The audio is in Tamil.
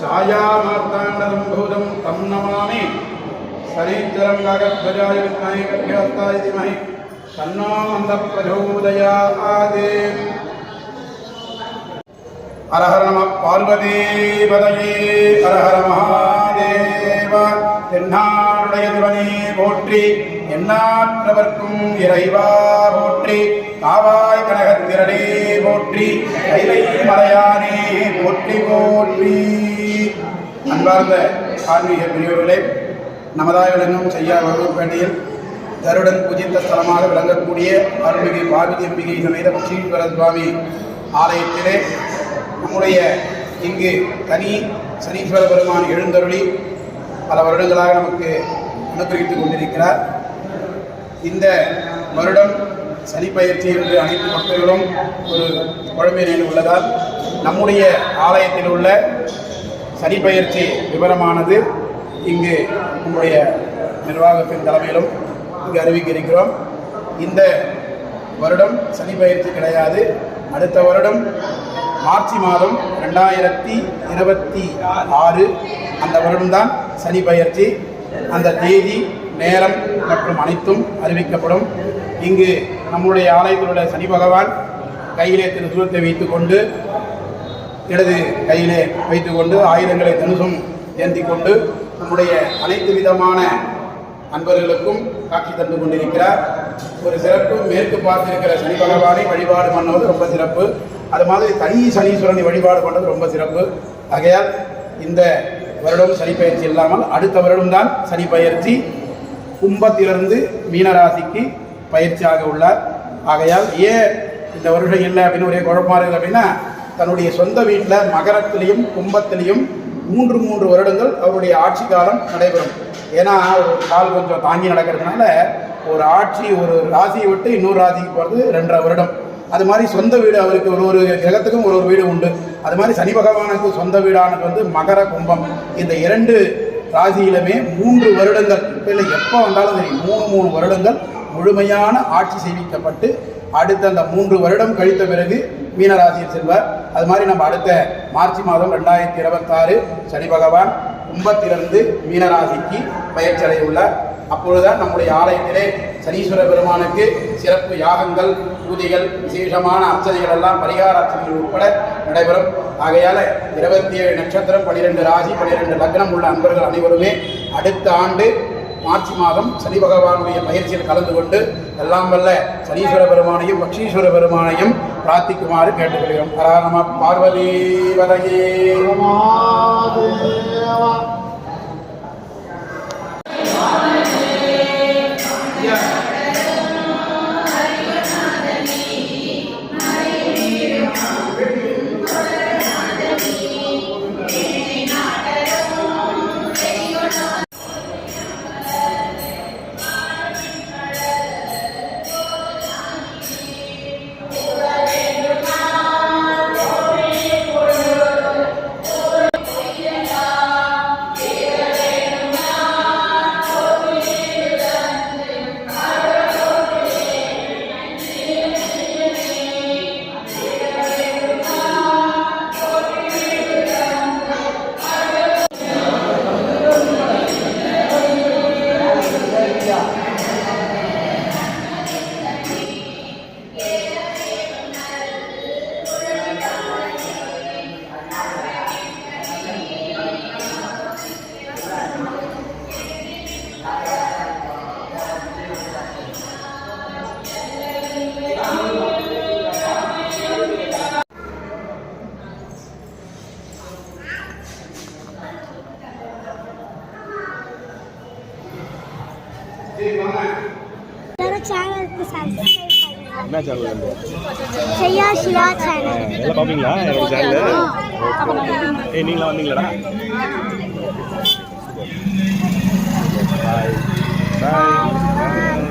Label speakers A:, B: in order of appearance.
A: छायामार्ताण्डलम्भूतं तं नमामि शरीज्वलं गागध्वजाय विद्महे गर्भ्यस्ताय धीमहि तन्नो मन्दप्रचोदयात् हर हर नमः पार्वतीपदये हर हर महादेव தென்னாருடையதுவனே போற்றி எண்ணாற்றவர்க்கும் இறைவா போற்றி காவா கைலை மலையானே போற்றி போற்றி. அன்பார்ந்த ஆன்மீக பிரிவுகளே விளங்கும் செய்யா வகுப்பேட்டையில் தருடன் பூஜித்த ஸ்தலமாக விளங்கக்கூடிய அருள்மிகு பாரதி அம்பிகை சமேத பக்ஷீஸ்வர சுவாமி ஆலயத்திலே நம்முடைய இங்கு தனி சனீஸ்வர பெருமான் எழுந்தருளி பல வருடங்களாக நமக்கு அனுகிரகித்துக் கொண்டிருக்கிறார். இந்த வருடம் சனி பயிற்சி என்று அனைத்து பக்தர்களும் ஒரு குழம்பு நிலையில் உள்ளதால் நம்முடைய ஆலயத்தில் உள்ள சனி பயிற்சி விவரமானது இங்கு நம்முடைய நிர்வாகத்தின் தலைமையிலும் இங்கு அறிவிக்க இருக்கிறோம் இந்த வருடம் சனி பயிற்சி கிடையாது. அடுத்த வருடம் மார்ச் மாதம் ரெண்டாயிரத்தி இருபத்தி ஆறு அந்த வருடம்தான் சனி பயிற்சி அந்த தேதி நேரம் மற்றும் அனைத்தும் அறிவிக்கப்படும். இங்கு நம்முடைய ஆலயத்தில் உள்ள சனி பகவான் கையிலே திருசூலத்தை வைத்துக்கொண்டு இடது கையிலே வைத்துக்கொண்டு ஆயுதங்களை தனுசும் ஏந்தி கொண்டு நம்முடைய அனைத்து விதமான அன்பர்களுக்கும் காட்சி தந்து கொண்டிருக்கிறார். ஒரு சிறப்பு மேற்கு பார்த்திருக்கிற சனி பகவானை வழிபாடு பண்ணுவது ரொம்ப சிறப்பு. அது மாதிரி தனி சனீஸ்வரனை வழிபாடு பண்ணுறது ரொம்ப சிறப்பு. ஆகையால் இந்த வருடம் சனி பயிற்சி இல்லாமல் அடுத்த வருடம்தான் சனி பயிற்சி. கும்பத்திலிருந்து மீனராசிக்கு பயிற்சியாக உள்ளார். ஆகையால் ஏன் இந்த வருஷம் இல்லை அப்படின்னு ஒரே குழப்பமாக இருக்குது அப்படின்னா தன்னுடைய சொந்த வீட்டில் மகரத்திலையும் கும்பத்திலையும் மூன்று மூன்று வருடங்கள் அவருடைய ஆட்சி காலம் நடைபெறும். ஏன்னா ஒரு கால் கொஞ்சம் தாங்கி நடக்கிறதுனால ஒரு ஆட்சி ஒரு ராசியை விட்டு இன்னொரு ராசிக்கு போகிறது ரெண்டரை வருடம். அது மாதிரி சொந்த வீடு அவருக்கு ஒரு ஒரு கிரகத்துக்கும் ஒரு ஒரு வீடு உண்டு. அது மாதிரி சனி பகவானுக்கு சொந்த வீடானது வந்து மகர கும்பம். இந்த இரண்டு ராசியிலுமே மூன்று வருடங்கள். இப்போ இல்லை எப்போ வந்தாலும் சரி மூணு மூணு வருடங்கள் முழுமையான ஆட்சி செய்விக்கப்பட்டு அடுத்த அந்த மூன்று வருடம் கழித்த பிறகு மீனராசியில் செல்வார். அது மாதிரி நம்ம அடுத்த மார்ச் மாதம் ரெண்டாயிரத்தி இருபத்தாறு சனி பகவான் கும்பத்திலிருந்து மீனராசிக்கு பயிற்சி அடைய உள்ளார். அப்பொழுதுதான் நம்முடைய ஆலயத்திலே சனீஸ்வர பெருமானுக்கு சிறப்பு யாகங்கள் பூஜைகள் விசேஷமான அர்ச்சனைகள் எல்லாம் பரிகார அர்ச்சனைகள் உட்பட நடைபெறும். ஆகையால இருபத்தி ஏழு நட்சத்திரம் பனிரெண்டு ராசி பனிரெண்டு லக்னம் உள்ள அன்பர்கள் அனைவருமே அடுத்த ஆண்டு மார்ச் மாதம் சனி பகவானுடைய பயிற்சியில் கலந்து கொண்டு எல்லாம் வல்ல சனீஸ்வர பெருமானையும் பக்ஷீஸ்வர பெருமானையும் பிரார்த்திக்குமாறு கேட்டுக்கொள்கிறோம். ஹரா பார்வதி வதகே.
B: என்ன சேனல்
C: செய்யா சிவா சேனல்
B: எல்லாம் பார்ப்பீங்களா என்னோட சேனல் ஏய் நீங்களா வந்தீங்களாடா? பாய் பாய்